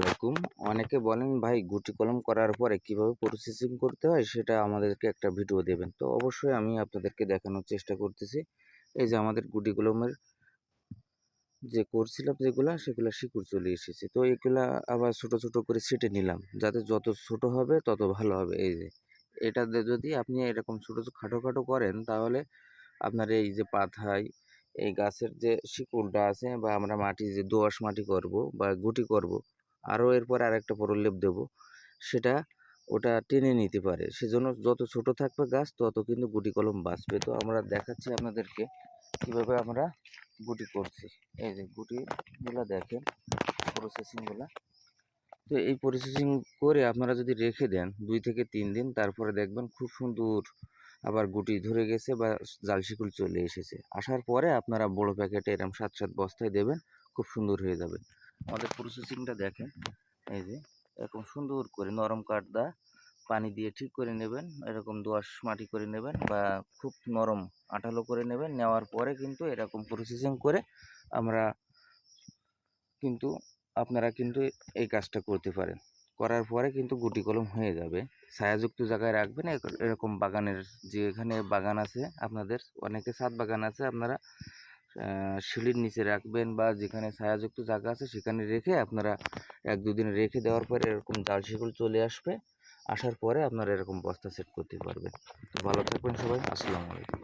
আলাইকুম। অনেকে বলেন, ভাই, গুটি কলম করার পরে কীভাবে প্রসেসিং করতে হয়? সেটা আমাদেরকে একটা ভিডিও দেবেন। তো অবশ্যই আমি আপনাদেরকে দেখানোর চেষ্টা করতেছি। এই যে আমাদের গুটি কলমের যে করছিলাম যেগুলা, সেগুলো শিকড় চলে এসেছে। তো এগুলা আবার ছোট ছোট করে ছেটে নিলাম, যাতে যত ছোট হবে, তত ভালো হবে। এই যে এটাতে যদি আপনি এরকম ছোট ছোট, খাটো খাটো করেন, তাহলে আপনার এই যে পাথায়, এই গাছের যে শিকড়টা আছে, বা আমরা মাটি যে দোআঁশ মাটি করব, বা গুটি করব আরও এরপরে আরেকটা প্রলেপ দেব। সেটা ওটা টেনে নিতে পারে। সেজন্য যত ছোট থাকবে গাছ, তত কিন্তু গুটি কলম বাঁচবে। তো আমরা দেখাচ্ছি আপনাদেরকে কীভাবে আমরা গুটি করছি। এই যে গুটিগুলো দেখেন প্রসেসিংগুলো তো এই প্রসেসিং করে আপনারা যদি রেখে দেন দুই থেকে তিন দিন, তারপরে দেখবেন খুব সুন্দর আবার গুটি ধরে গেছে বা জাল শিকড় চলে এসেছে। আসার পরে আপনারা বড় প্যাকেটে এরকম সাত সাত বস্তায় দেবেন, খুব সুন্দর হয়ে যাবে। আমাদের প্রসেসিংটা দেখেন। এই যে, এরকম সুন্দর করে নরম কাঠদা পানি দিয়ে ঠিক করে নেবেন। এরকম দোআঁশ মাটি করে নেবেন বা খুব নরম আঠালো করে নেবেন। নেওয়ার পরে কিন্তু এরকম প্রসেসিং করে আমরা কিন্তু আপনারা কিন্তু এই কাজটা করতে পারেন। করার পরে কিন্তু গুটি কলম হয়ে যাবে। ছায়াযুক্ত জায়গায় রাখবেন। এরকম বাগানের যে এখানে বাগান আছে, আপনাদের অনেকে ছাদ বাগান আছে, আপনারা সিঁড়ির নিচে রাখবেন বা যেখানে ছায়াযুক্ত জায়গা আছে সেখানে রেখে আপনারা এক দুদিন রেখে দেওয়ার পরে এরকম জাল শিকল চলে আসবে। আসার পরে আপনারা এরকম বস্তা সেট করতে পারবেন। ভালো থাকবেন সবাই। আসসালামু আলাইকুম।